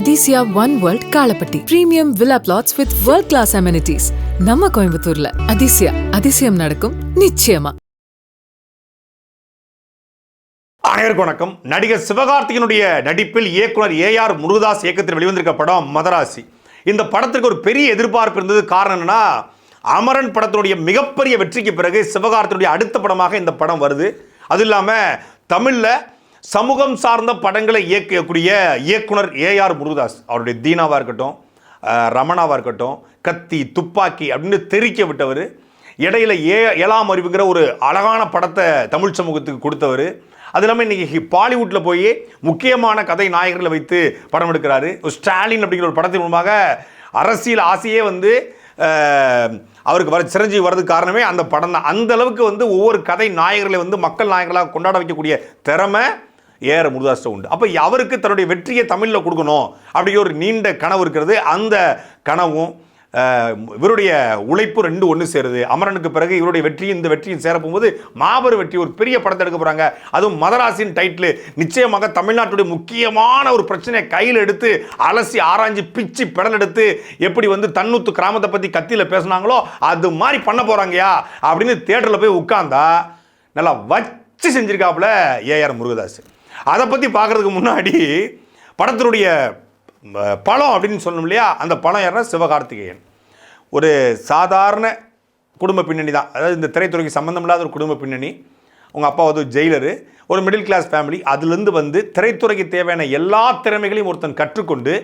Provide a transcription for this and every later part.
Athisaya one world Kalapatti premium villa plots with world class amenities நம்ம கோயம்புத்தூர்ல. அதிசயா அதிசயம் நடக்கும் நிச்சயமா. அனைவருக்கும் வணக்கம். நடிகர் சிவகார்த்திகனுடைய நடிப்பில் இயக்குனர் ஏஆர் முருகதாஸ் இயக்கத்தில் வெளிவந்திருக்க படம் மதராசி. இந்த படத்திற்கு ஒரு பெரிய எதிர்பார்ப்பு இருந்தது. காரணம் என்னன்னா அமரன் படத்தினுடைய மிகப்பெரிய வெற்றிக்கு பிறகு சிவகார்த்தினுடைய அடுத்த படமாக இந்த படம் வருது. அது இல்லாமல் தமிழில் சமூகம் சார்ந்த படங்களை இயக்கக்கூடிய இயக்குனர் ஏஆர் முருகதாஸ். அவருடைய தீனாவாக இருக்கட்டும் ரமணாவாக இருக்கட்டும் கத்தி துப்பாக்கி அப்படின்னு தெரிக்க விட்டவர். இடையில ஏ ஏழாம் அறிவுங்கிற ஒரு அழகான படத்தை தமிழ் சமூகத்துக்கு கொடுத்தவர். அது இல்லாமல் இன்றைக்கி பாலிவுட்டில் போய் முக்கியமான கதை நாயகர்களை வைத்து படம் எடுக்கிறாரு. ஒரு ஸ்டாலின் அப்படிங்கிற ஒரு படத்தின் மூலமாக அரசியல் ஆசையே வந்து அவருக்கு வர சிரஞ்சீவி வர்றதுக்கு காரணமே அந்த படம் தான் அந்த அளவுக்கு வந்து ஒவ்வொரு கதை நாயகர்களை வந்து மக்கள் நாயகர்களாக கொண்டாட வைக்கக்கூடிய திறமை ஏஆர் முருதாஸ்ட உண்டு. அப்போ அவருக்கு தன்னுடைய வெற்றியை தமிழில் கொடுக்கணும் அப்படிங்கிற ஒரு நீண்ட கனவு இருக்கிறது. அந்த கனவும் இவருடைய உழைப்பு ரெண்டு ஒன்று சேருது. அமரனுக்கு பிறகு இவருடைய வெற்றியும் இந்த வெற்றியும் சேரப்போகும்போது மாபெரும் வெற்றி ஒரு பெரிய படத்தை எடுக்க போகிறாங்க அதுவும் மதராசின் டைட்டில் நிச்சயமாக தமிழ்நாட்டுடைய முக்கியமான ஒரு பிரச்சனையை கையில் எடுத்து அலசி ஆராய்ஞ்சு பிச்சு பெடல் எடுத்து எப்படி வந்து தன்னூத்து கிராமத்தை பற்றி கத்தியில் பேசுனாங்களோ அது மாதிரி பண்ண போகிறாங்கயா அப்படின்னு தேட்டரில் போய் உட்காந்தா நல்லா வச்சு செஞ்சிருக்காப்புல ஏஆர் முருகதாஸ் அதை பற்றி பார்க்குறதுக்கு முன்னாடி படத்தினுடைய பழம் அப்படின்னு சொல்லணும் இல்லையா? அந்த பழம் யாருன்னா சிவகார்த்திகேயன். ஒரு சாதாரண குடும்ப பின்னணி தான். அதாவது இந்த திரைத்துறைக்கு சம்மந்தம் இல்லாத ஒரு குடும்ப பின்னணி. உங்கள் அப்பா வந்து ஜெயிலரு. ஒரு மிடில் கிளாஸ் ஃபேமிலி அதுலேருந்து வந்து திரைத்துறைக்கு தேவையான எல்லா திறமைகளையும் ஒருத்தன் கற்றுக்கொண்டு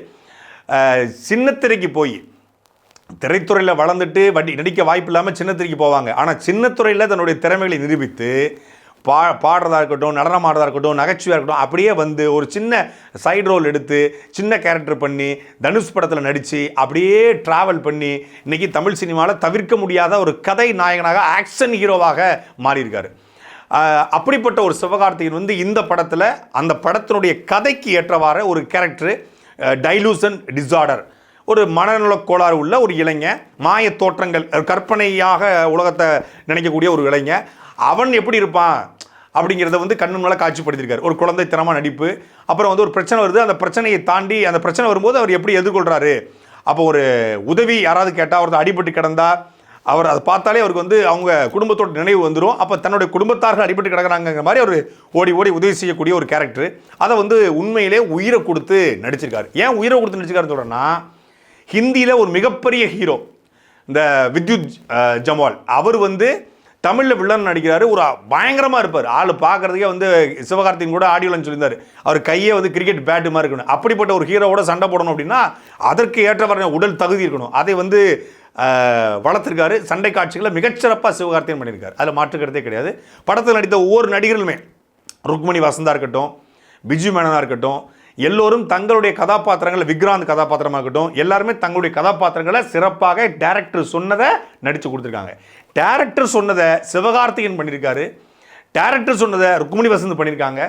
சின்னத்திரைக்கு போய் திரைத்துறையில் வளர்ந்துட்டு வண்டி நடிக்க வாய்ப்பு இல்லாமல் சின்னத்திரைக்கு போவாங்க. ஆனால் சின்னத்துறையில் தன்னுடைய திறமைகளை நிரூபித்து பா பாடுறதா இருக்கட்டும் நடனம் ஆடுறதா இருக்கட்டும் நகைச்சுவையாக இருக்கட்டும் அப்படியே வந்து ஒரு சின்ன சைடு ரோல் எடுத்து சின்ன கேரக்டர் பண்ணி தனுஷ் படத்தில் நடித்து அப்படியே ட்ராவல் பண்ணி இன்னைக்கு தமிழ் சினிமாவில் தவிர்க்க முடியாத ஒரு கதை நாயகனாக ஆக்ஷன் ஹீரோவாக மாறியிருக்காரு. அப்படிப்பட்ட ஒரு சிவகார்த்திகேயன் வந்து இந்த படத்தில் அந்த படத்தினுடைய கதைக்கு ஏற்றவாறு ஒரு கேரக்டரு டைலூசன் டிஸார்டர் ஒரு மனநலக் கோளாறு உள்ள ஒரு இளைஞன் மாய தோற்றங்கள் கற்பனையாக உலகத்தை நினைக்கக்கூடிய ஒரு இளைஞன் அவன் எப்படி இருப்பான்? அப்படிங்கிறத வந்து கண்ணு மேலே காட்சிப்படுத்தியிருக்காரு. ஒரு குழந்தைத்தனமாக நடிப்பு. அப்புறம் வந்து ஒரு பிரச்சனை வருது. அந்த பிரச்சனையை தாண்டி அந்த பிரச்சனை வரும்போது அவர் எப்படி எதிர்கொள்கிறாரு அப்போ ஒரு உதவி யாராவது கேட்டால் அவர் அடிபட்டு கிடந்தா அவர் அதை பார்த்தாலே அவருக்கு வந்து அவங்க குடும்பத்தோட நினைவு வந்துடும் அப்போ தன்னுடைய குடும்பத்தார்கள் அடிபட்டு கிடக்கிறாங்கிற மாதிரி அவர் ஓடி ஓடி உதவி செய்யக்கூடிய ஒரு கேரக்டர் அதை வந்து உண்மையிலே உயிரை கொடுத்து நடிச்சிருக்காரு. ஏன் உயிரை கொடுத்து நடிச்சிருக்காருன்னு சொல்கிறேன்னா ஹிந்தியில் ஒரு மிகப்பெரிய ஹீரோ இந்த வித்யுத் ஜமால் அவர் வந்து தமிழில் வில்லன் நடிக்கிறாரு. ஒரு பயங்கரமாக இருப்பார். ஆள் பார்க்குறதுக்கே வந்து சிவகார்த்திகன் கூட ஆடியோலன்னு சொல்லியிருந்தார். அவர் கையே வந்து கிரிக்கெட் பேட்டு மாதிரி இருக்கணும். அப்படிப்பட்ட ஒரு ஹீரோவோட சண்டை போடணும் அப்படின்னா அதற்கு ஏற்றவர உடல் தகுதி இருக்கணும். அதை வந்து வளர்த்துருக்காரு. சண்டை காட்சிகளை மிகச்சிறப்பாக சிவகார்த்திகன் பண்ணியிருக்காரு. அதில் மாற்றுக்கிறதே கிடையாது. படத்தில் நடித்த ஒவ்வொரு நடிகர்களுமே ருக்மணி வசந்தா இருக்கட்டும் பிஜு மேனனாக இருக்கட்டும் எல்லோரும் தங்களுடைய கதாபாத்திரங்களை விக்ராந்த் கதாபாத்திரமாக இருக்கட்டும் எல்லாருமே தங்களுடைய கதாபாத்திரங்களை சிறப்பாக டேரக்டர் சொன்னதை நடித்து கொடுத்துருக்காங்க. டேரக்டர் சொன்னதை சிவகார்த்திகேயன் பண்ணியிருக்காரு. டேரக்டர் சொன்னதை ருக்மணி வசந்த் பண்ணியிருக்காங்க.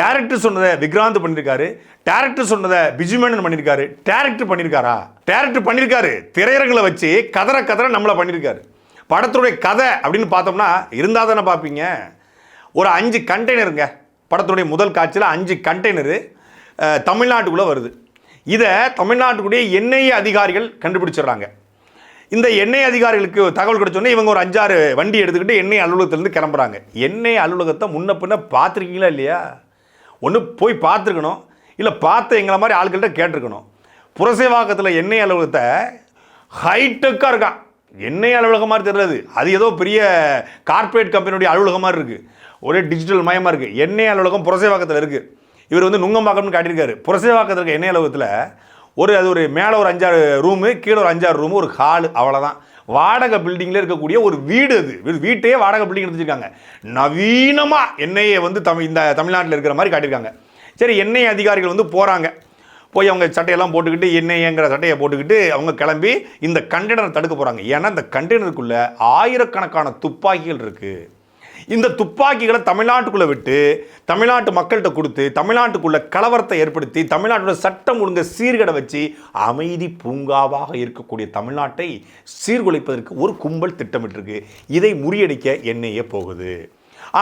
டேரக்டர் சொன்னதை விக்ராந்த் பண்ணியிருக்காரு. டேரக்டர் சொன்னதை பிஜுமேனன் பண்ணியிருக்காரு. டேரக்டர் பண்ணியிருக்காரா? டேரக்டர் பண்ணியிருக்காரு. திரையரங்களை வச்சு கதற கதற நம்மளை பண்ணியிருக்காரு. படத்துடைய கதை அப்படின்னு பார்த்தோம்னா இருந்தால் தானே பார்ப்பீங்க. ஒரு அஞ்சு கண்டெய்னருங்க படத்துடைய முதல் காட்சியில் அஞ்சு கண்டெய்னரு தமிழ்நாட்டுக்குள்ளே வருது. இதை தமிழ்நாட்டுக்குடைய எண்ணெய் அதிகாரிகள் கண்டுபிடிச்சிடுறாங்க. இந்த எண்ணெய் அதிகாரிகளுக்கு தகவல் கிடைச்சோன்னே இவங்க ஒரு அஞ்சாறு வண்டி எடுத்துக்கிட்டு எண்ணெய் அலுவலகத்திலேருந்து கிளம்புறாங்க. எண்ணெய் அலுவலகத்தை முன்ன பின்ன பார்த்துருக்கீங்களா இல்லையா? ஒன்று போய் பார்த்துருக்கணும். இல்லை பார்த்து எங்களை மாதிரி ஆட்கள்கிட்ட கேட்டிருக்கணும். புரசேவாக்கத்தில் எண்ணெய் அலுவலகத்தை ஹைடெக்காக இருக்கான். எண்ணெய் அலுவலகம் மாதிரி தெரியாது அது. ஏதோ பெரிய கார்ப்பரேட் கம்பெனியுடைய அலுவலகம் மாதிரி இருக்குது ஒரே டிஜிட்டல் மயமாக இருக்குது எண்ணெய் அலுவலகம் புரசேவாக்கத்தில் இருக்குது இவர் வந்து நுங்கம்பாக்கம்னு காட்டியிருக்காரு. புரசேவாக்கத்தில் இருக்க எண்ணெய் அலுவலகத்தில் ஒரு அது ஒரு மேலே ஒரு அஞ்சாறு ரூமு கீழே ஒரு அஞ்சாறு ரூமு ஒரு ஹாலு அவ்வளோதான் வாடகை பில்டிங்கில் இருக்கக்கூடிய ஒரு வீடு அது. வீட்டையே வாடகை பில்டிங் எடுத்துருக்காங்க. நவீனமாக எண்ணெயை வந்து தமிழ் இந்த தமிழ்நாட்டில் இருக்கிற மாதிரி காட்டியிருக்காங்க. சரி எண்ணெய் அதிகாரிகள் வந்து போகிறாங்க போய் அவங்க சட்டையெல்லாம் போட்டுக்கிட்டு எண்ணெய்ங்கிற சட்டையை போட்டுக்கிட்டு அவங்க கிளம்பி இந்த கண்டெய்னரை தடுக்க போகிறாங்க ஏன்னா இந்த கண்டெய்னருக்குள்ளே ஆயிரக்கணக்கான துப்பாக்கிகள் இருக்குது இந்த துப்பாக்கிகளை தமிழ்நாட்டுக்குள்ளே விட்டு தமிழ்நாட்டு மக்கள்கிட்ட கொடுத்து தமிழ்நாட்டுக்குள்ளே கலவரத்தை ஏற்படுத்தி தமிழ்நாட்டோட சட்டம் ஒழுங்க சீர்கடை வச்சு அமைதி பூங்காவாக இருக்கக்கூடிய தமிழ்நாட்டை சீர்குலைப்பதற்கு ஒரு கும்பல் திட்டமிட்டிருக்கு. இதை முறியடிக்க என்னையே போகுது.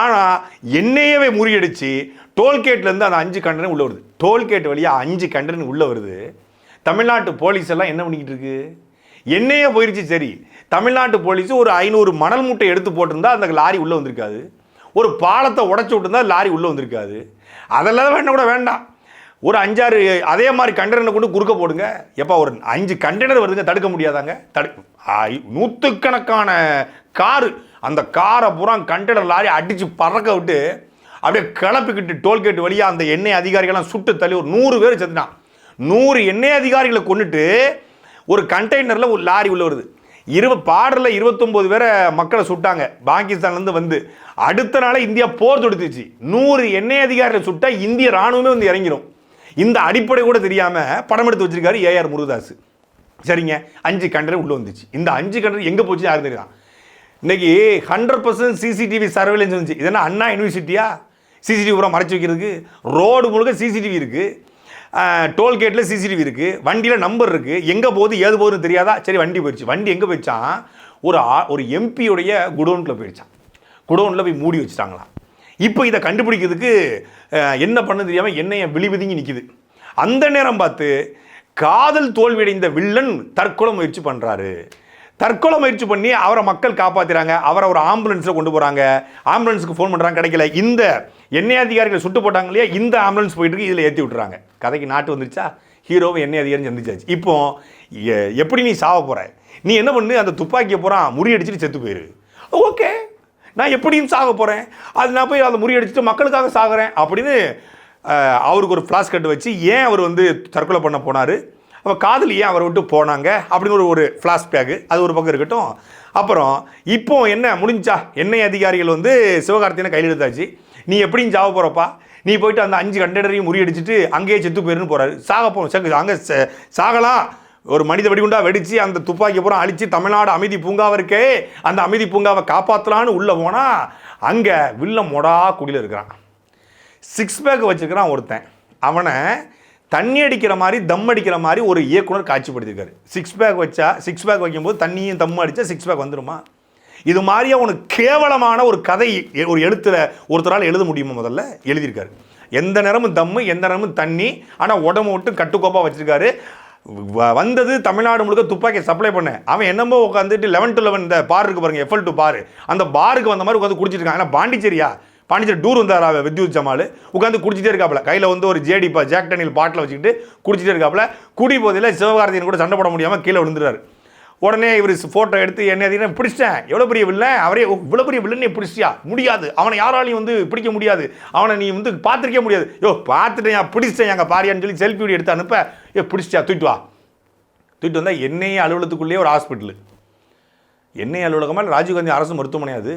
ஆனால் என்னையவே முறியடிச்சு டோல்கேட்லேருந்து அந்த அஞ்சு கண்டனம் உள்ளே வருது. டோல்கேட் வழியாக அஞ்சு கண்டனம் உள்ளே வருது. தமிழ்நாட்டு போலீஸ் எல்லாம் என்ன பண்ணிக்கிட்டு இருக்குது என்னையே போயிடுச்சு சரி. தமிழ்நாட்டு போலீஸ் ஒரு ஐநூறு மணல் மூட்டை எடுத்து போட்டிருந்தா அந்த லாரி உள்ளே வந்திருக்காது. ஒரு பாலத்தை உடச்சி விட்டுருந்தா லாரி உள்ளே வந்திருக்காது. அதெல்லாம் வேண்டாம் கூட வேண்டாம். ஒரு அஞ்சாறு அதே மாதிரி கண்டெய்னரை கொண்டு குறுக்க போடுங்க. எப்போ ஒரு அஞ்சு கண்டெய்னர் வருதுங்க தடுக்க முடியாதாங்க? தடு நூற்றுக்கணக்கான காரு. அந்த காரை பூரா கண்டெய்னர் லாரி அடித்து பறக்க விட்டு அப்படியே கிளப்பிக்கிட்டு டோல்கேட் வழியாக அந்த எண்ணெய் அதிகாரிகள்லாம் சுட்டு தள்ளி ஒரு நூறு பேர் செத்துனான் நூறு எண்ணெய் அதிகாரிகளை கொண்டுட்டு ஒரு கண்டெய்னரில் ஒரு லாரி உள்ள வருது. இருவ பாடலில் இருபத்தொம்போது பேரை மக்களை சுட்டாங்க. பாகிஸ்தான்லேருந்து வந்து அடுத்த நாளே இந்தியா போர் தொடுத்துச்சு. நூறு எண்ணெய் அதிகாரிகளை சுட்டா இந்திய ராணுவமே வந்து இறங்கிடும் இந்த அடிப்படை கூட தெரியாமல் படம் எடுத்து வச்சிருக்காரு ஏஆர் முருகதாஸ். சரிங்க. அஞ்சு கண்டரை உள்ளே வந்துச்சு. இந்த அஞ்சு கண்டர் எங்கே போச்சு யாரும் தெரியும் இன்னைக்கு ஹண்ட்ரட் பர்சன்ட் சிசிடிவி சர்வேலன்ஸ் வந்துச்சு. இதெல்லாம் அண்ணா யூனிவர்சிட்டியா சிசிடிவி பூரா மறைச்சி வைக்கிறதுக்கு? ரோடு முழுக்க சிசிடிவி இருக்குது டோல்கேட்டில் சிசிடிவி இருக்குது வண்டியில் நம்பர் இருக்குது எங்கே போகுது ஏது போகுதுன்னு தெரியாதா? சரி வண்டி போயிடுச்சு. வண்டி எங்கே போயிடுச்சான்? ஒரு ஆ- ஒரு எம்பியுடைய குடோனில் போயிடுச்சான். குடோனில் போய் மூடி வச்சுட்டாங்களாம். இப்போ இதை கண்டுபிடிக்கிறதுக்கு என்ன பண்ண தெரியாமல் என்னைய விழிவிதுங்கி நிற்கிது அந்த நேரம் பார்த்து காதல் தோல்வியடைந்த வில்லன் தற்கொலை முயற்சி பண்ணுறாரு தற்கொலை முயற்சி பண்ணி அவரை மக்கள் காப்பாற்றுறாங்க அவரை ஒரு ஆம்புலன்ஸில் கொண்டு போகிறாங்க ஆம்புலன்ஸுக்கு ஃபோன் பண்ணுறாங்க கிடைக்கல. இந்த எண்ணெய் அதிகாரிகள் சுட்டு போட்டாங்க இல்லையா? இந்த ஆம்புலன்ஸ் போயிட்டு இதில் ஏற்றி விட்டுறாங்க. கதைக்கு நாட்டு வந்துருச்சா? ஹீரோவை எண்ணெய் அதிகாரம் சந்திச்சாச்சு. இப்போ எ- எப்படி நீ சாவ போகிற நீ என்ன பண்ணு? அந்த துப்பாக்கியை போகிறான் முறியடிச்சிட்டு செத்து போயிரு. ஓகே. நான் எப்படியும் சாக போகிறேன் அது நான் போய் அதை முறியடிச்சிட்டு மக்களுக்காக சாகுறேன் அப்படின்னு அவருக்கு ஒரு ஃப்ளாஷ் கட்டு வச்சு ஏன் அவர் வந்து தற்கொலை பண்ண போனார்? அப்போ காதல் ஏன் அவரை விட்டு போனாங்க? அப்படின்னு ஒரு ஒரு ஃப்ளாஷ்பேக்கு அது ஒரு பக்கம் இருக்கட்டும். அப்புறம் இப்போ என்ன? முடிஞ்சா எண்ணெய் அதிகாரிகள் வந்து சிவகார்த்தியனை கையில் எடுத்தாச்சு. நீ எப்படியும் சாவ போகிறப்பா நீ போயிட்டு அந்த அஞ்சு கண்டெய்னரையும் முறியடிச்சிட்டு அங்கேயே செத்து போயிருன்னு போகிறாரு சாக போகணும் அங்கே சாகலாம் ஒரு மனித வெடிகுண்டா வெடிச்சு அந்த துப்பாக்கி பூரா அழித்து தமிழ்நாடு அமைதி பூங்காவை இருக்கே அந்த அமைதி பூங்காவை காப்பாற்றலான்னு உள்ளே போனால் அங்கே வில்ல மொடா குடியில் இருக்கிறான். சிக்ஸ் பேக் வச்சிருக்கிறான் ஒருத்தன். அவனை தண்ணி அடிக்கிற மாதிரி தம் அடிக்கிற மாதிரி ஒரு இயக்குனர் காட்சிப்படுத்திருக்காரு சிக்ஸ் பேக் வச்சா சிக்ஸ் பேக் வைக்கும்போது தண்ணியும் தம் அடித்தா சிக்ஸ் பேக் வந்துடுமா இது மாதிரியா உனக்கு கேவலமான ஒரு கதை எ- ஒரு எழுத்துல ஒருத்தரால் எழுத முடியுமா முதல்ல? எழுதியிருக்காரு. எந்த நேரமும் தம்மு எந்த நேரமும் தண்ணி ஆனால் உடம்பு மட்டும் கட்டுக்கோப்பாக வச்சுருக்காரு. வ- வந்தது தமிழ்நாடு முழுக்க துப்பாக்கி சப்ளை பண்ண அவன் என்னமோ உட்காந்துட்டு லெவன் டு லெவன் இந்த பார் இருக்கு பாருங்க எஃப்எல் டு பார் அந்த பாருக்கு வந்த மாதிரி உட்காந்து குடிச்சிட்டு இருக்கான் ஏன்னா பாண்டிச்சேரியா? பாண்டிச்சேரி டூர் வந்தார் அவன் வித்யுத் ஜமால்? உட்காந்து குடிச்சிட்டே இருக்காப்புல. கையில் வந்து ஒரு ஜேடி பா ஜாக் டனில் பாட்டில் வச்சுக்கிட்டு குடிச்சிட்டே இருக்காப்புல. குடி போதில் சிவகார்த்தியன் கூட சண்டை போட முடியாமல் கீழே விழுந்துறாரு உடனே இவர் ஃபோட்டோ எடுத்து என்ன பிடிச்சிட்டேன். எவ்வளோ பெரிய வில்லை அவரே இவ்வளோ பெரிய வில்லனே பிடிச்சியா முடியாது. அவனை யாராலையும் வந்து பிடிக்க முடியாது. அவனை நீ வந்து பார்த்துருக்கே முடியாது. யோ பார்த்துட்டேன் பிடிச்சிட்டேன் எங்கள் பாரியான்னு சொல்லி செல்ஃபி வீடியோ எடுத்து அனுப்ப. ஏ பிடிச்சியா தூக்கிட்டு வா. தூக்கிட்டு வந்தால் என்னையே அலுவலகத்துக்குள்ளேயே ஒரு ஹாஸ்பிட்டலு என்னை அலுவலகமாக ராஜீவ்காந்தி அரசு மருத்துவமனை அது?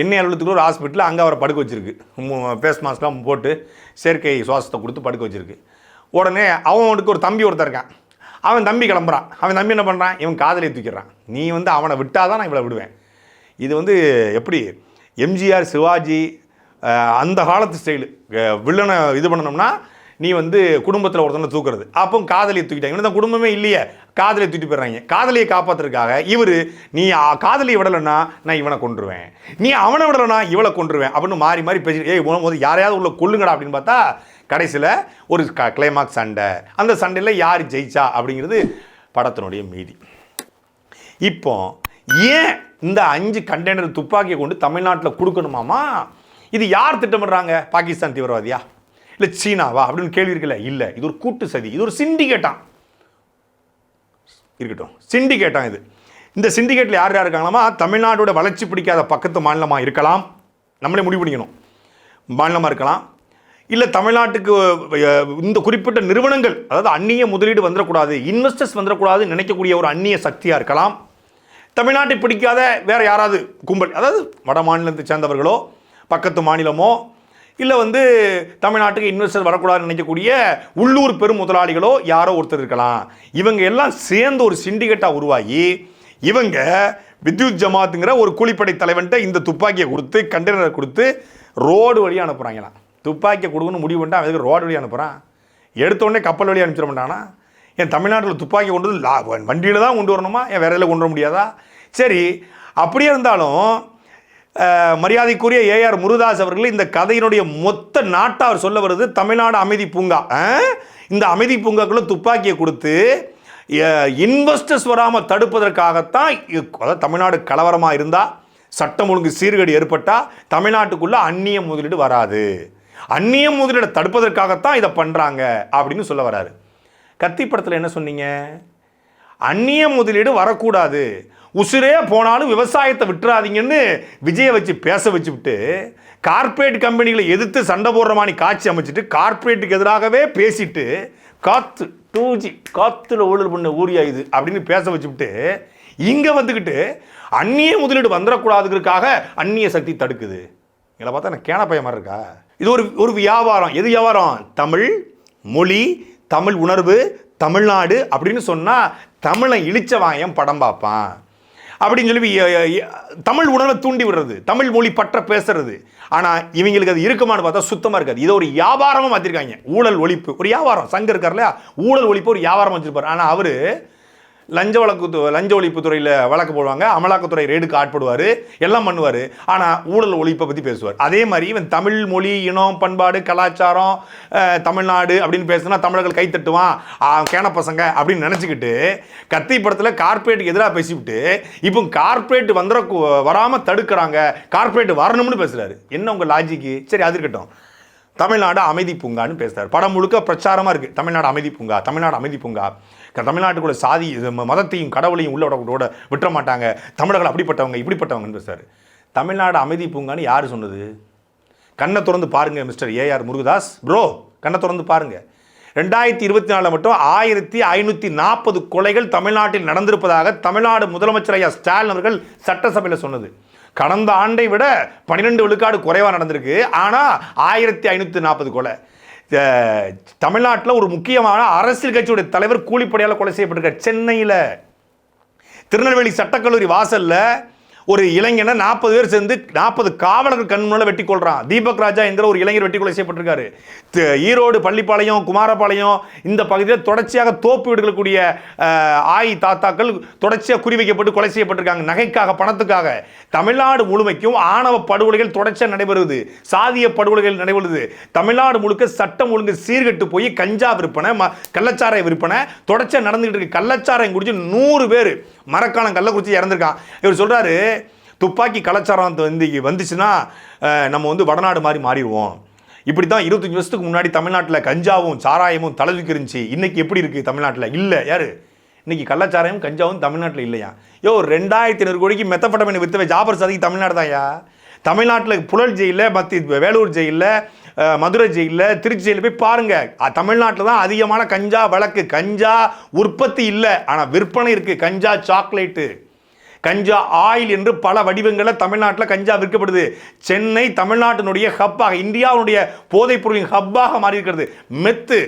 எண்ணெய் அலுவலகத்துக்குள்ள ஒரு ஹாஸ்பிட்டலில் அங்கே அவரை படுக்க வச்சிருக்கு. ஃபேஸ் மாஸ்க்லாம் போட்டு செயற்கை சுவாசத்தை கொடுத்து படுக்க வச்சிருக்கு. உடனே அவனுக்கு ஒரு தம்பி ஒருத்தன் இருக்கான். அவன் தம்பி கிளம்புறான். அவன் தம்பி என்ன பண்ணுறான் இவன் காதலியை தூக்கிடுறான். நீ வந்து அவனை விட்டாதான் நான் இவளை விடுவேன். இது வந்து எப்படி? எம்ஜிஆர் சிவாஜி அந்த காலத்து ஸ்டைலு வில்லனை இது பண்ணணும்னா நீ வந்து குடும்பத்தில் ஒருத்தனை தூக்குறது. அப்போ காதலியை தூக்கிட்டாங்க. இவன் தான் குடும்பமே இல்லையே. காதலியை தூக்கிட்டு போயிடுறாங்க. காதலியை காப்பாத்துறதுக்காக இவர் நீ காதலியை விடலைன்னா நான் இவனை கொன்றுவேன். நீ அவனை விடலைன்னா இவளை கொண்டுருவேன் அப்படின்னு மாறி மாறி பேசி ஏய் உன யாரையாவது உள்ள கொள்ளுங்கடா அப்படின்னு பார்த்தா கடைசியில் ஒரு க கிளைமாக்ஸ் சண்டை. அந்த சண்டையில் யார் ஜெயிச்சா அப்படிங்கிறது படத்தினுடைய மீதி. இப்போ ஏன் இந்த அஞ்சு கண்டெய்னர் துப்பாக்கியை கொண்டு தமிழ்நாட்டில் கொடுக்கணுமாமா? இது யார் திட்டமிடுறாங்க? பாகிஸ்தான் தீவிரவாதியா? இல்லை சீனாவா? அப்படின்னு கேள்வி இருக்குல்ல? இல்லை. இது ஒரு கூட்டு சதி. இது ஒரு சிண்டிகேட்டான் இருக்கட்டும். சிண்டிகேட்டான் இது. இந்த சிண்டிகேட்டில் யார் யார் இருக்காங்களாமா? தமிழ்நாடோட வளர்ச்சி பிடிக்காத பக்கத்து மாநிலமாக இருக்கலாம். நம்மளே முடிவு பண்ணிக்கணும். மாநிலமாக இருக்கலாம். இல்லை தமிழ்நாட்டுக்கு இந்த குறிப்பிட்ட நிறுவனங்கள் அதாவது அந்நிய முதலீடு வந்துடக்கூடாது இன்வெஸ்டர்ஸ் வந்துடக்கூடாது நினைக்கக்கூடிய ஒரு அந்நிய சக்தியாக இருக்கலாம். தமிழ்நாட்டை பிடிக்காத வேறு யாராவது கும்பல் அதாவது வட மாநிலத்தை சேர்ந்தவர்களோ பக்கத்து மாநிலமோ இல்லை வந்து தமிழ்நாட்டுக்கு இன்வெஸ்டர் வரக்கூடாதுன்னு நினைக்கக்கூடிய உள்ளூர் பெரும் முதலாளிகளோ யாரோ ஒருத்தர் இருக்கலாம். இவங்க எல்லாம் சேர்ந்து ஒரு சிண்டிகேட்டாக உருவாகி இவங்க வித்யுத் ஜமாத்துங்கிற ஒரு கூலிப்படை தலைவன்கிட்ட இந்த துப்பாக்கியை கொடுத்து கண்டெய்னரை கொடுத்து ரோடு வழியாக அனுப்புகிறாங்களாம் துப்பாக்கியை கொடுக்கணும்னு முடிவு பண்ணிட்டு அவன் எதுக்கு ரோடு வழி அனுப்புகிறான் எடுத்தோடனே கப்பல் வழியாக அனுப்பிச்சிட மாட்டானா? என் தமிழ்நாட்டில் துப்பாக்கி கொண்டு வந்து லா வண்டியில் தான் கொண்டு வரணுமா? என் வேற கொண்டு வர முடியாதா? சரி அப்படியே இருந்தாலும் மரியாதைக்குரிய ஏஆர் முருதாஸ் அவர்கள் இந்த கதையினுடைய மொத்த நாட்டை அவர் சொல்ல வருது தமிழ்நாடு அமைதி பூங்கா. இந்த அமைதி பூங்காக்குள்ளே துப்பாக்கியை கொடுத்து இன்வெஸ்டர்ஸ் வராமல் தடுப்பதற்காகத்தான் அதாவது தமிழ்நாடு கலவரமாக இருந்தால் சட்டம் ஒழுங்கு சீர்கேடு ஏற்பட்டால் தமிழ்நாட்டுக்குள்ளே அந்நிய முதலீடு வராது. அந்நிய முதலீடை தடுப்பதற்காகத்தான் இதை பண்ணுறாங்க அப்படின்னு சொல்ல வராரு. கத்தி படத்தில் என்ன சொன்னீங்க? அந்நிய முதலீடு வரக்கூடாது. உசுரே போனாலும் விவசாயத்தை விட்டுறாதீங்கன்னு விஜயை வச்சு பேச வச்சுவிட்டு கார்ப்பரேட் கம்பெனிகளை எதிர்த்து சண்டை போடுற மாதிரி காட்சி அமைச்சிட்டு கார்ப்பரேட்டுக்கு எதிராகவே பேசிட்டு காத்து டூ ஜி காத்துல ஊழல் பண்ண ஊரியா இது அப்படின்னு பேச வச்சுவிட்டு இங்கே வந்துக்கிட்டு அந்நிய முதலீடு வந்துடக்கூடாதுங்கிறதுக்காக அந்நிய சக்தி தடுக்குது. இதில் பார்த்தா எனக்கு கேன பையன் மாதிரி இருக்கா? இது ஒரு ஒரு வியாபாரம். எது வியாபாரம்? தமிழ் மொழி தமிழ் உணர்வு தமிழ்நாடு அப்படின்னு சொன்னால் தமிழை இழிச்சவாயம் படம் பார்ப்பான். அப்படின்னு சொல்லி தமிழ் உணர்வை தூண்டி விடுறது தமிழ் மொழி பற்ற பேசுறது. ஆனால் இவங்களுக்கு அது இருக்குமான்னு பார்த்தா சுத்தமாக இருக்காது. இதை ஒரு வியாபாரமாக மாற்றிருக்காங்க ஊழல் ஒழிப்பு. ஒரு வியாபாரம். சங்கம் இருக்கார் இல்லையா? ஊழல் ஒழிப்பு ஒரு வியாபாரம் வச்சிருப்பார். ஆனால் அவர் லஞ்ச வழக்கு லஞ்ச ஒழிப்பு துறையில் வழக்கு போடுவாங்க. அமலாக்கத்துறை ரேடுக்கு ஆட்படுவார். எல்லாம் பண்ணுவார். ஆனால் ஊழல் ஒழிப்பை பற்றி பேசுவார். அதே மாதிரி இவன் தமிழ் மொழி இனம் பண்பாடு கலாச்சாரம் தமிழ்நாடு அப்படின்னு பேசுனா தமிழர்கள் கைத்தட்டுவான் கேன பசங்க அப்படின்னு நினச்சிக்கிட்டு கத்தி படத்தில் கார்ப்பரேட்டுக்கு எதிராக பேசிவிட்டு இப்போ கார்ப்பரேட் வந்துட வராமல் தடுக்கிறாங்க. கார்ப்பரேட் வரணும்னு பேசுகிறாரு என்ன உங்கள் லாஜிக்கு சரி அது இருக்கட்டும். தமிழ்நாடு அமைதி பூங்கான்னு பேசுகிறார் படம் முழுக்க பிரச்சாரமாக இருக்குது தமிழ்நாடு அமைதி பூங்கா தமிழ்நாடு அமைதி பூங்கா. தமிழ்நாட்டுக்குள்ள சாதி மதத்தையும் கடவுளையும் உள்ள விட்டுற மாட்டாங்க. தமிழர்கள் அப்படிப்பட்டவங்க இப்படிப்பட்டவங்க சார் தமிழ்நாடு அமைதி பூங்கான்னு யார் சொன்னது? கண்ணை திறந்து பாருங்கள் மிஸ்டர் ஏஆர் முருகதாஸ். ப்ரோ கண்ணை திறந்து பாருங்கள் ரெண்டாயிரத்தி இருபத்தி நாலில் மட்டும் ஆயிரத்தி ஐநூற்றி நாற்பது கொலைகள் தமிழ்நாட்டில் நடந்திருப்பதாக தமிழ்நாடு முதலமைச்சர் ஐயா ஸ்டாலின் அவர்கள் சட்டசபையில் சொன்னது. கடந்த ஆண்டை விட பன்னிரெண்டு விழுக்காடு குறைவாக நடந்திருக்கு. ஆனால் ஆயிரத்தி ஐநூற்றி நாற்பது கொலை. தமிழ்நாட்டில் ஒரு முக்கியமான அரசியல் கட்சியுடைய தலைவர் கூலிப்படையால் கொலை செய்யப்பட்டிருக்கார். சென்னையில். திருநெல்வேலி சட்டக்கல்லூரி வாசலில் ஒரு இளைஞனை நாற்பது பேர் சேர்ந்து நாற்பது காவலர்கள் கண் முன்னால் வெட்டி கொள்றான் தீபக் ராஜா என்கிற ஒரு இளைஞர் வெட்டி கொலை செய்யப்பட்டிருக்காரு. ஈரோடு பள்ளிப்பாளையம் குமாரபாளையம் இந்த பகுதியில் தொடர்ச்சியாக தோப்பு விடுக்கக்கூடிய ஆய் தாத்தாக்கள் தொடர்ச்சியாக குறிவைக்கப்பட்டு கொலை செய்யப்பட்டிருக்காங்க. நகைக்காக பணத்துக்காக. தமிழ்நாடு முழுமைக்கும் ஆணவ படுகொலைகள் தொடர்ச்சியாக நடைபெறுது. சாதிய படுகொலைகள் நடைபெறுது. தமிழ்நாடு முழுக்க சட்டம் ஒழுங்கு சீர்கெட்டு போய் கஞ்சா விற்பனை ம கள்ளச்சாராய விற்பனை தொடர்ச்சியாக நடந்துகிட்டு இருக்கு. கள்ளச்சாராயம் குடிச்சு நூறு பேர் மரக்காலம் கள்ளக்குறிச்சி இறந்துருக்கான். இவர் சொல்கிறாரு துப்பாக்கி கலாச்சாரம் வந்து வந்துச்சுன்னா நம்ம வந்து வடநாடு மாதிரி மாறிடுவோம். இப்படி தான் இருபத்தஞ்சி வருஷத்துக்கு முன்னாடி தமிழ்நாட்டில் கஞ்சாவும் சாராயமும் தலைவிக்கு இருந்துச்சு. இன்னைக்கு எப்படி இருக்குது தமிழ்நாட்டில்? இல்லை யார்? இன்னைக்கு கள்ளச்சாராயம் கஞ்சாவும் தமிழ்நாட்டில் இல்லையா? யோ ரெண்டாயிரத்தி ஐநூறு கோடிக்கு மெத்தப்பட்டமனை வித்தவை ஜாபர் சாதிக்கு தமிழ்நாடு தான்யா. தமிழ்நாட்டில் புழல் ஜெயிலில் மத்தி வேலூர் ஜெயிலில் மதுரை ஜெயிலில் திருச்சி ஜெயிலில் போய் பாருங்கள் தமிழ்நாட்டில் தான் அதிகமான கஞ்சா வழக்கு. கஞ்சா உற்பத்தி இல்லை. ஆனால் விற்பனை இருக்குது கஞ்சா சாக்லேட்டு. கஞ்சா ஆயில் என்று பல வடிவங்களில் தமிழ்நாட்டில் கஞ்சா விற்கப்படுது. சென்னை தமிழ்நாட்டினுடைய ஹப்பாக இந்தியாவுடைய போதைப் பொருளின் ஹப்பாக மாறி இருக்கிறது மெத்து.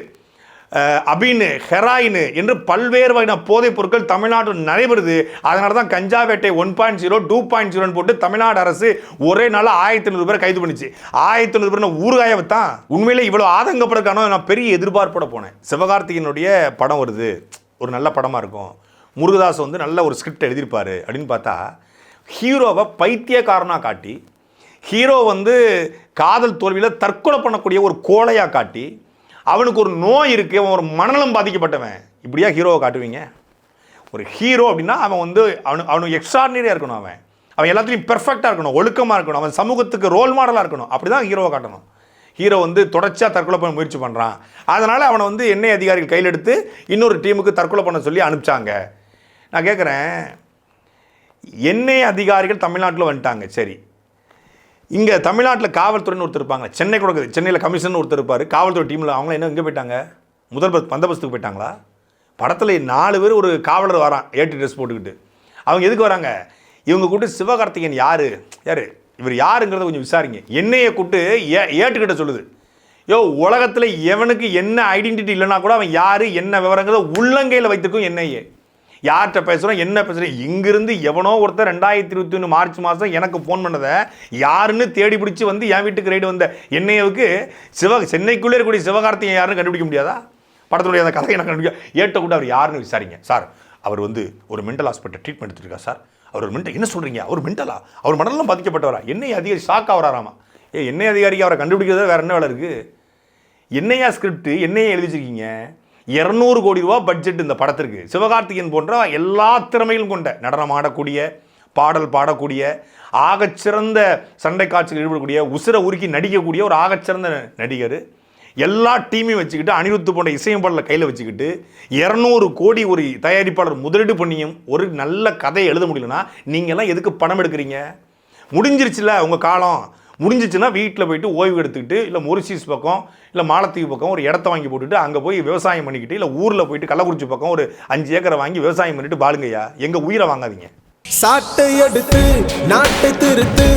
அபின் ஹெராயின் என்று பல்வேறு வகையான போதைப் பொருட்கள் தமிழ்நாட்டில் நடைபெறுது. அதனால தான் கஞ்சா வேட்டை one point zero two point ஜீரோன்னு போட்டு தமிழ்நாடு அரசு ஒரே நாள் ஆயிரத்தி ஐநூறு பேர் கைது பண்ணிச்சு. ஆயிரத்தி ஐநூறு பேர் ஊறுகாய தான் உண்மையிலே இவ்வளோ ஆதங்கப்படுறதுக்கான நான் பெரிய எதிர்பார்ப்போட போனேன். சிவகார்த்திகனுடைய படம் வருது. ஒரு நல்ல படமாக இருக்கும். முருகதாஸ் வந்து நல்ல ஒரு ஸ்கிரிப்ட் எழுதியிருப்பாரு அப்படின்னு பார்த்தா ஹீரோவை பைத்தியக்காரனாக காட்டி ஹீரோ வந்து காதல் தோல்வியில் தற்கொலை பண்ணக்கூடிய ஒரு கோழையாக காட்டி அவனுக்கு ஒரு நோய் இருக்குது அவன் ஒரு மனநலம் பாதிக்கப்பட்டவன். இப்படியா ஹீரோவை காட்டுவீங்க? ஒரு ஹீரோ அப்படின்னா அவன் வந்து அவனு அவனுக்கு எக்ஸ்ட்ராடினரியாக இருக்கணும் அவன். அவன் எல்லாத்துலேயும் பெர்ஃபெக்டாக இருக்கணும் ஒழுக்கமாக இருக்கணும் அவன் சமூகத்துக்கு ரோல் மாடலாக இருக்கணும். அப்படி தான் ஹீரோவை காட்டணும். ஹீரோ வந்து தொடர்ச்சியாக தற்கொலை பண்ண முயற்சி பண்ணுறான் அதனால் அவனை வந்து எண்ணெய் அதிகாரிகள் கையில் எடுத்து இன்னொரு டீமுக்கு தற்கொலை பண்ண சொல்லி அனுப்பிச்சாங்க. நான் கேட்குறேன் எண்ணெய் அதிகாரிகள் தமிழ்நாட்டில் வந்துட்டாங்க சரி. இங்கே தமிழ்நாட்டில் காவல்துறைன்னு ஒருத்தர் இருப்பாங்க. சென்னை கூட சென்னையில் கமிஷன் ஒருத்தர் இருப்பார். காவல்துறை டீமில் அவங்களாம் என்ன எங்கே போயிட்டாங்க? முதல் பஸ் பந்தபஸ்துக்கு போயிட்டாங்களா? படத்தில் நாலு பேர் ஒரு காவலர் வரான். ஏட்டு ட்ரெஸ் போட்டுக்கிட்டு. அவங்க எதுக்கு வராங்க? இவங்க கூப்பிட்டு சிவகார்த்திகேயன் யார்? யார்? இவர் யாருங்கிறத கொஞ்சம் விசாரிங்க. என்னையை கூப்பிட்டு ஏ ஏட்டுக்கிட்ட சொல்லுது. யோ உலகத்தில் எவனுக்கு என்ன ஐடென்டிட்டி இல்லைனா கூட அவன் யார் என்ன விவரங்கிறத உள்ளங்கையில் வைத்திருக்கும் என்னையே. யார்கிட்ட பேசுகிறோம் என்ன பேசுகிறோம் இங்கிருந்து எவனோ ஒருத்தர் ரெண்டாயிரத்தி இருபத்தி ஒன்று மார்ச் மாதம் எனக்கு ஃபோன் பண்ணதை யாருன்னு தேடி பிடிச்சி வந்து என் வீட்டுக்கு ரைடு வந்த என்னையவுக்கு சிவ சென்னைக்குள்ளே இருக்கக்கூடிய சிவகார்த்திகை யாருன்னு கண்டுபிடிக்க முடியாதா? படத்துடைய அந்த கதையை எனக்கு கண்டுபிடிக்க ஏட்ட கூட அவர் யாருன்னு விசாரிங்க. சார் அவர் வந்து ஒரு மென்டல் ஹாஸ்பிட்டல் ட்ரீட்மெண்ட் எடுத்துருக்கா சார். அவர் ஒரு மென்டல் என்ன சொல்கிறீங்க அவர் மென்டலா அவர் மனநலம் பாதிக்கப்பட்டவரா? என்னை அதிகாரி ஷாக் ஆகிறாராமா ஏ என்னை அதிகாரிக்கு அவரை கண்டுபிடிக்கிறத வேறு என்ன வேலை இருக்குது என்னையா ஸ்கிரிப்ட் என்னையா எழுதி வச்சிருக்கீங்க? இரநூறு கோடி ரூபா பட்ஜெட் இந்த படத்திற்கு. சிவகார்த்திகேயன் போன்ற எல்லா திறமையிலும் கொண்ட நடனம் ஆடக்கூடிய பாடல் பாடக்கூடிய ஆகச்சிறந்த சண்டை காட்சிகள் ஈடுபடக்கூடிய உசுரை உருக்கி நடிக்கக்கூடிய ஒரு ஆகச்சிறந்த நடிகர். எல்லா டீமையும் வச்சுக்கிட்டு அனிருத்து போன்ற இசையமைப்பாளர் கையில் வச்சுக்கிட்டு இரநூறு கோடி ஒரு தயாரிப்பாளர் முதலீடு பண்ணியும் ஒரு நல்ல கதையை எழுத முடியலன்னா நீங்கள்லாம் எதுக்கு பணம் எடுக்கிறீங்க? முடிஞ்சிருச்சுல உங்கள் காலம். முடிஞ்சிச்சுன்னா வீட்டில் போயிட்டு ஓய்வு எடுத்துக்கிட்டு இல்லை மொரிசீஸ் பக்கம் இல்லை மாலத்தீவு பக்கம் ஒரு இடத்த வாங்கி போட்டுட்டு அங்கே போய் விவசாயம் பண்ணிக்கிட்டு இல்லை ஊரில் போயிட்டு கள்ளக்குறிச்சி பக்கம் ஒரு அஞ்சு ஏக்கரை வாங்கி விவசாயம் பண்ணிட்டு பாருங்கய்யா எங்கள் உயிரை வாங்காதீங்க. சாட்டை எடுத்து நாட்டை திருத்து